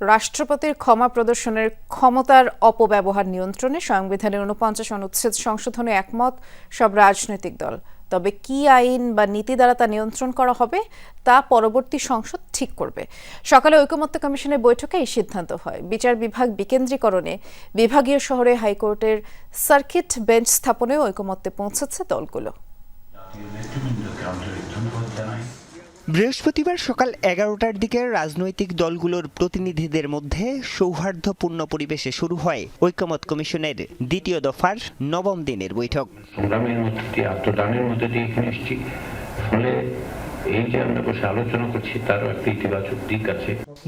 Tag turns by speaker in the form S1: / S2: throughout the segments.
S1: রাষ্ট্রপতির ক্ষমা প্রদর্শনের ক্ষমতার অপব্যবহার নিয়ন্ত্রণে সংবিধানের উনপঞ্চাশ অনুচ্ছেদ সংশোধনে একমত সব রাজনৈতিক দল। তবে কি আইন বা নীতি দ্বারা তা নিয়ন্ত্রণ করা হবে, তা পরবর্তী সংসদ ঠিক করবে। সকালে ঐকমত্য কমিশনের বৈঠকে এই সিদ্ধান্ত হয়। বিচার বিভাগ বিকেন্দ্রীকরণে বিভাগীয় শহরে হাইকোর্টের সার্কিট বেঞ্চ স্থাপনেও ঐকমত্যে পৌঁছেছে দলগুলো
S2: নেতৃবৃন্দকে আন্তরিক ধন্যবাদ জানাই
S3: বৃহস্পতিবার সকাল এগারোটার দিকে রাজনৈতিক দলগুলোর প্রতিনিধিদের মধ্যে সৌহার্দ্যপূর্ণ পরিবেশে শুরু হয় ঐকমত কমিশনের দ্বিতীয় দফার নবম দিনের বৈঠক।
S2: সংগ্রামের মধ্যে দিয়ে, আত্মদানের মধ্যে দিয়ে এখানে ফলে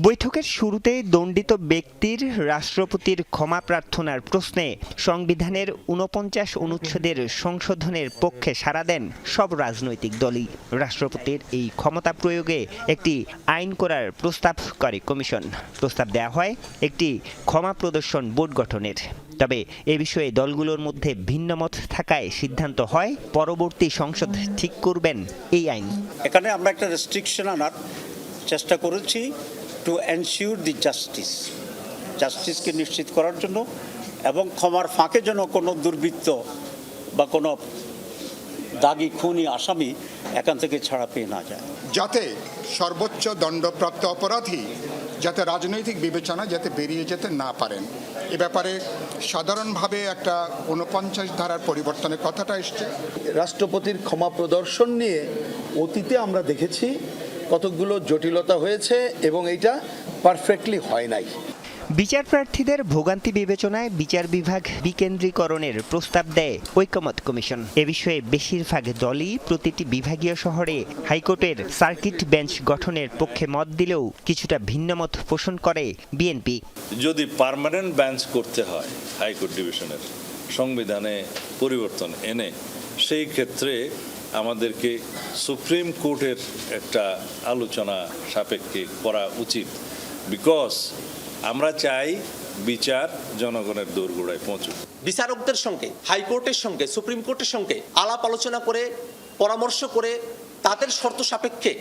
S3: বৈঠকের শুরুতেই দণ্ডিত ব্যক্তির রাষ্ট্রপতির ক্ষমা প্রার্থনার প্রশ্নে সংবিধানের উনপঞ্চাশ অনুচ্ছেদের সংশোধনের পক্ষে সাড়া দেন সব রাজনৈতিক দলই। রাষ্ট্রপতির এই ক্ষমতা প্রয়োগে একটি আইন করার প্রস্তাব করে কমিশন। প্রস্তাব দেওয়া হয় একটি ক্ষমা প্রদর্শন বোর্ড গঠনের। তবে এ বিষয়ে দলগুলোর মধ্যে ভিন্নমত থাকায় সিদ্ধান্ত হয় পরবর্তী সংসদ ঠিক করবেন এই আইন।
S4: এখানে আমরা একটা রেস্ট্রিকশন আনার চেষ্টা করেছি টু এনশিওর দি জাস্টিস জাস্টিসকে নিশ্চিত করার জন্য এবং ক্ষমার ফাঁকে যেন কোনো দুর্বৃত্ত বা কোনো দাগি খুনি আসামি এখান থেকে ছাড়া পেয়ে না যায়।
S5: যাতে সর্বোচ্চ দণ্ডপ্রাপ্ত অপরাধী যাতে রাজনৈতিক বিবেচনা যাতে বেরিয়ে যেতে না পারেন। এ ব্যাপারে সাধারণভাবে একটা উনপঞ্চাশ ধারার পরিবর্তনের কথাটা এসছে।
S6: রাষ্ট্রপতির ক্ষমা প্রদর্শন নিয়ে অতীতে আমরা দেখেছি কতকগুলো জটিলতা হয়েছে এবং এইটা পারফেক্টলি হয় নাই।
S3: বিচার প্রার্থীদের ভোগান্তি বিবেচনায় বিচার বিভাগ বিকেন্দ্রীকরণের প্রস্তাব দেয় ঐকমত কমিশন। এ বিষয়ে বেশিরভাগ দলই প্রতিটি বিভাগীয় শহরে হাইকোর্টের সার্কিট বেঞ্চ গঠনের পক্ষে মত দিলেও কিছুটা ভিন্নমত পোষণ করে বিএনপি।
S7: যদি পার্মানেন্ট বেঞ্চ করতে হয় হাইকোর্ট ডিভিশনের সংবিধানে পরিবর্তন এনে, সেই ক্ষেত্রে আমাদেরকে সুপ্রিম কোর্টের একটা আলোচনা সাপেক্ষে করা উচিত। বিকজ আমরা চাই বিচার জনগণের দোরগোড়ায় পৌঁছুক।
S8: বিচারকদের সঙ্গে, হাইকোর্টের সঙ্গে, সুপ্রিম কোর্টের সঙ্গে আলাপ আলোচনা করে, পরামর্শ করে তাদের শর্ত সাপেক্ষে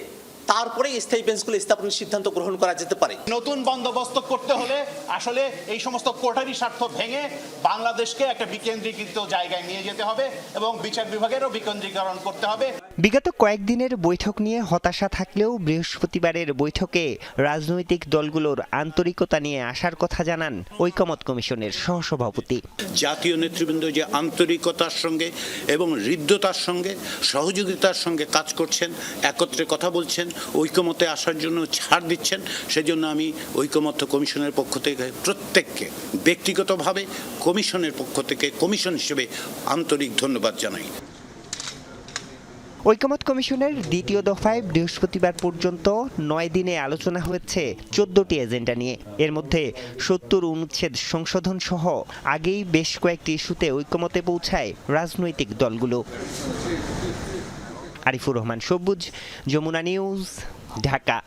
S8: তারপরে স্থায়ী বেঞ্চগুলো স্থাপনের সিদ্ধান্ত গ্রহণ করা যেতে পারে।
S9: নতুন বন্দোবস্ত করতে হলে আসলে এই সমস্ত কোটারি স্বার্থ ভেঙে বাংলাদেশকে একটা বিকেন্দ্রীকৃত জায়গায় নিয়ে যেতে হবে এবং বিচার বিভাগেরও বিকেন্দ্রীকরণ করতে হবে।
S3: বিগত কয়েকদিনের বৈঠক নিয়ে হতাশা থাকলেও বৃহস্পতিবারের বৈঠকে রাজনৈতিক দলগুলোর আন্তরিকতা নিয়ে আসার কথা জানান ঐকমত কমিশনের সহসভাপতি।
S4: জাতীয় নেতৃবৃন্দ যে আন্তরিকতার সঙ্গে এবং হৃদ্যতার সঙ্গে সহযোগিতার সঙ্গে কাজ করছেন একত্রে কথা বলছেন ঐকমতে আসার জন্য ছাড় দিচ্ছেন, সেজন্য আমি ঐকমত্য কমিশনের পক্ষ থেকে প্রত্যেককে ব্যক্তিগতভাবে কমিশনের পক্ষ থেকে কমিশন হিসেবে আন্তরিক ধন্যবাদ জানাই।
S3: ঐকমত কমিশনের দ্বিতীয় দফায় বৃহস্পতিবার পর্যন্ত নয় দিনে আলোচনা হয়েছে চোদ্দটি এজেন্ডা নিয়ে। এর মধ্যে সত্তর অনুচ্ছেদ সংশোধন সহ আগেই বেশ কয়েকটি ইস্যুতে ঐকমতে পৌঁছায় রাজনৈতিক দলগুলো। আরিফুর রহমান সবুজ যমুনা নিউজ ঢাকা।